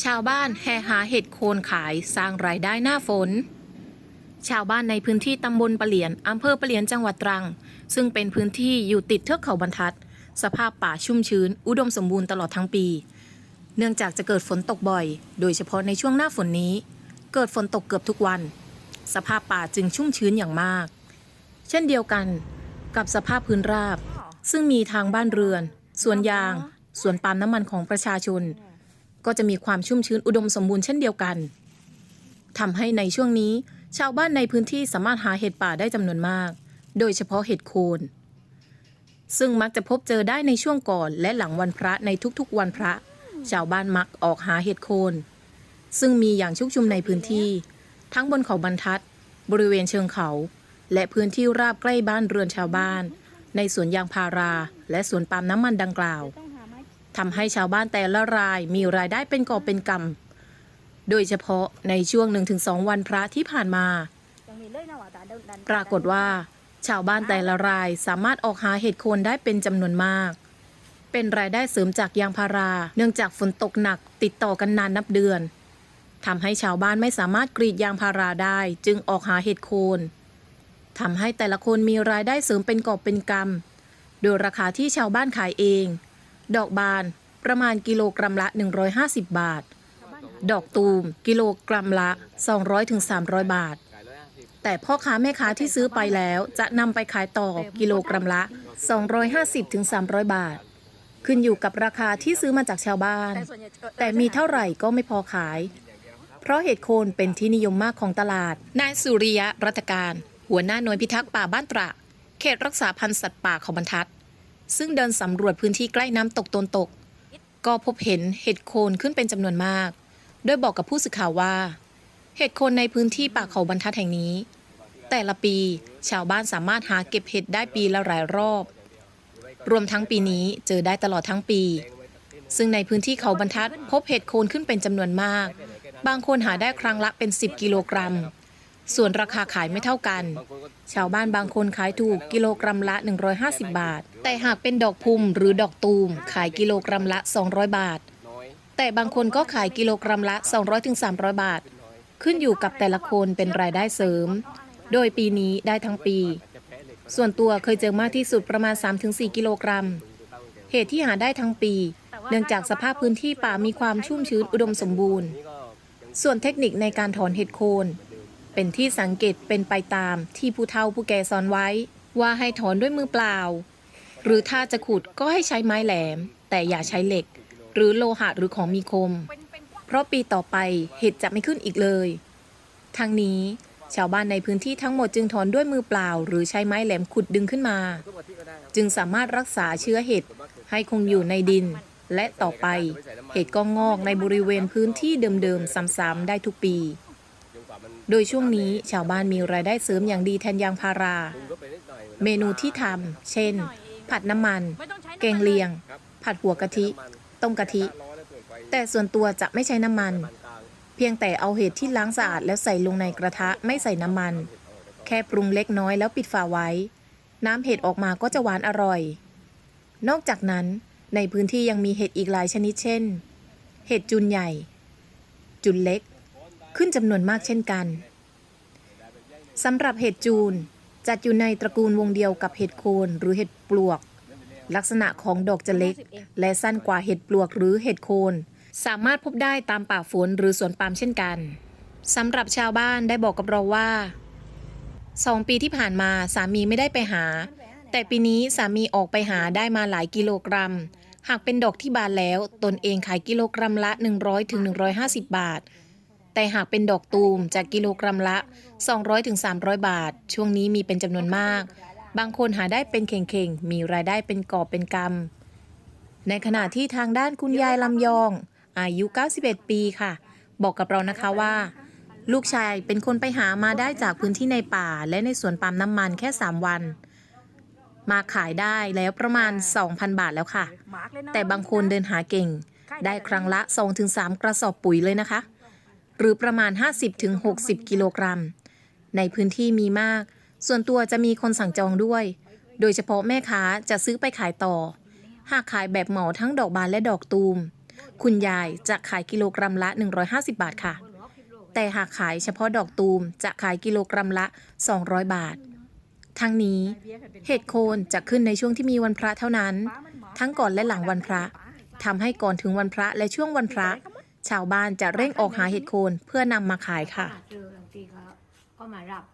ชาวบ้านแห่หาเห็ดโคนขายสร้างรายได้หน้าฝน ชาวบ้านในพื้นที่ตำบลปะเหลียนอำเภอปะเหลียนจังหวัดตรัง ซึ่งเป็นพื้นที่อยู่ติดเทือกเขาบรรทัด สภาพป่าชุ่มชื้น อุดมสมบูรณ์ตลอดทั้งปี เนื่องจากจะเกิดฝนตกบ่อย โดยเฉพาะในช่วงหน้าฝนนี้ เกิดฝนตกเกือบทุกวัน สภาพป่าจึงชุ่มชื้นอย่างมาก เช่นเดียวกันกับสภาพพื้นราบ ซึ่งมีทางบ้านเรือน สวนยาง สวนปาล์มน้ำมันของประชาชน ก็จะมีความชุ่มชื้นอุดมสมบูรณ์เช่นเดียวกันทำให้ในช่วงนี้ ชาวบ้านในพื้นที่สามารถหาเห็ดป่าได้จำนวนมาก โดยเฉพาะเห็ดโคน ซึ่งมักจะพบเจอได้ในช่วงก่อน และหลังวันพระในทุกๆวันพระ ชาวบ้านมักออกหาเห็ดโคน ซึ่งมีอย่างชุกชุมในพื้นที่ ทั้งบนเขาบรรทัด บริเวณเชิงเขา และพื้นที่ราบใกล้บ้านเรือนชาวบ้าน ในสวนยางพารา และสวนปาล์มน้ำมันดังกล่าว ทำให้ชาวบ้านแต่ละรายมีรายได้เป็นกอบเป็นกำ โดยเฉพาะในช่วง 1-2 วันพระที่ผ่านมา ปรากฏว่า ชาวบ้านแต่ละรายสามารถออกหาเห็ดโคนได้เป็นจำนวนมาก เป็นรายได้เสริมจากยางพารา เนื่องจากฝนตกหนักติดต่อกันนานนับเดือนทำให้ชาวบ้านไม่สามารถกรีดยางพาราได้ จึงออกหาเห็ดโคนทำให้แต่ละคนมีรายได้เสริมเป็นกอบเป็นกำโดยราคาที่ชาวบ้านขายเอง ดอกบานประมาณกิโลกรัมละ 150 บาท ดอกตูม กิโลกรัมละ 200-300 บาท แต่พ่อค้าแม่ค้าที่ซื้อไปแล้วจะนำไปขายต่อกิโลกรัมละ 250-300 บาท ขึ้นอยู่กับราคาที่ซื้อมาจากชาวบ้าน แต่มีเท่าไหร่ก็ไม่พอขาย เพราะเห็ดโคนเป็นที่นิยมมากของตลาด นายสุริยะรัตการ หัวหน้าหน่วยพิทักษ์ป่าบ้านตระ เขตรักษาพันธุ์สัตว์ป่าเขาบรรทัด ซึ่งเดินสำรวจพื้นที่ใกล้น้ำตกตนตก ก็พบเห็นเห็ดโคนขึ้นเป็นจำนวนมาก โดยบอกกับผู้สื่อข่าวว่า เห็ดโคนในพื้นที่ป่าเขาบรรทัดแห่งนี้ แต่ละปีชาวบ้านสามารถหาเก็บเห็ดได้ปีละหลายรอบ รวมทั้งปีนี้เจอได้ตลอดทั้งปี ซึ่งในพื้นที่เขาบรรทัดพบเห็ดโคนขึ้นเป็นจำนวนมาก บางคนหาได้ครั้งละเป็น 10 กิโลกรัม ส่วนราคาขายไม่เท่ากัน ชาวบ้านบางคนขายถูกกิโลกรัมละ 150 บาท แต่หากเป็นดอกพุมหรือดอกตูม ขายกิโลกรัมละ 200 บาท แต่บางคนก็ขายกิโลกรัมละ 200-300 บาท ขึ้นอยู่กับแต่ละคนเป็นรายได้เสริม โดยปีนี้ได้ทั้งปี ส่วนตัวเคยเจอมากที่สุดประมาณ 3-4 กิโลกรัม เหตุที่หาได้ทั้งปี เนื่องจากสภาพพื้นที่ป่ามีความชุ่มชื้นอุดมสมบูรณ์ ส่วนเทคนิคในการถอนเห็ดโคน เป็นที่สังเกตเป็นไปตามที่ผู้เฒ่าผู้แก่สอนไว้ ว่าให้ถอนด้วยมือเปล่า หรือถ้าจะขุดก็ให้ใช้ไม้แหลม แต่อย่าใช้เหล็ก หรือโลหะหรือของมีคม เพราะปีต่อไปเห็ดจะไม่ขึ้นอีกเลยทั้งนี้ชาวบ้านในพื้นที่ทั้งหมดจึงถอนด้วยมือเปล่า หรือใช้ไม้แหลมขุดดึงขึ้นมา จึงสามารถรักษาเชื้อเห็ดให้คงอยู่ในดิน และต่อไปเห็ดก็งอกในบริเวณพื้นที่เดิมๆซ้ำๆได้ทุกปี โดยช่วงนี้ชาวบ้านมีรายได้เสริมอย่างดีแทนยางพารา เมนูที่ทำเช่น ผัดน้ำมัน แกงเลียง ผัดหัวกะทิ ต้มกะทิ แต่ส่วนตัวจะไม่ใช้น้ำมัน เพียงแต่เอาเห็ดที่ล้างสะอาดแล้วใส่ลงในกระทะไม่ใส่น้ำมัน แค่ปรุงเล็กน้อยแล้วปิดฝาไว้ น้ำเห็ดออกมาก็จะหวานอร่อย นอกจากนั้นในพื้นที่ยังมีเห็ดอีกหลายชนิดเช่น เห็ดจุนใหญ่ จุนเล็ก ขึ้นจำนวนมากเช่นกันสำหรับเห็ดจูนจัดอยู่ในตระกูลวงเดียวกับเห็ดโคนหรือเห็ดปลวก ลักษณะของดอกจะเล็ก และสั้นกว่าเห็ดปลวกหรือเห็ดโคน สามารถพบได้ตามป่าฝนหรือสวนปาล์มเช่นกันสำหรับชาวบ้านได้บอกกับเราว่าสองปีที่ผ่านมาสามีไม่ได้ไปหา แต่ปีนี้สามีออกไปหาได้มาหลายกิโลกรัม หากเป็นดอกที่บานแล้ว ตนเองขายกิโลกรัมละ 100-150ถึง150บาท แต่หากเป็นดอกตูมจากกิโลกรัมละ 200-300 บาท ช่วงนี้มีเป็นจำนวนมาก บางคนหาได้เป็นเข่งๆ มีรายได้เป็นกอบเป็นกำ ในขณะที่ทางด้านคุณยายลำยอง อายุ 91 ปีค่ะ บอกกับเรานะคะว่า ลูกชายเป็นคนไปหามาได้จากพื้นที่ในป่า และในสวนปาล์มน้ำมันแค่ 3 วัน มาขายได้แล้วประมาณ 2,000 บาทแล้วค่ะ แต่บางคนเดินหาเก่ง ได้ครั้งละ 2-3 กระสอบปุ๋ยเลยนะคะ หรือประมาณ 50-60 กิโลกรัม ในพื้นที่มีมาก ส่วนตัวจะมีคนสั่งจองด้วย โดยเฉพาะแม่ค้าจะซื้อไปขายต่อ หากขายแบบเหมาทั้งดอกบานและดอกตูม คุณยายจะขายกิโลกรัมละ 150 บาทค่ะ แต่หากขายเฉพาะดอกตูมจะขายกิโลกรัมละ 200 บาท ทั้งนี้เห็ดโคนจะขึ้นในช่วงที่มีวันพระเท่านั้น ทั้งก่อนและหลังวันพระทำให้ก่อนถึงวันพระและช่วงวันพระ ชาวบ้านจะเร่งออกหาเห็ดโคนเพื่อนำมาขายค่ะ เจอบางทีเขาก็มารับ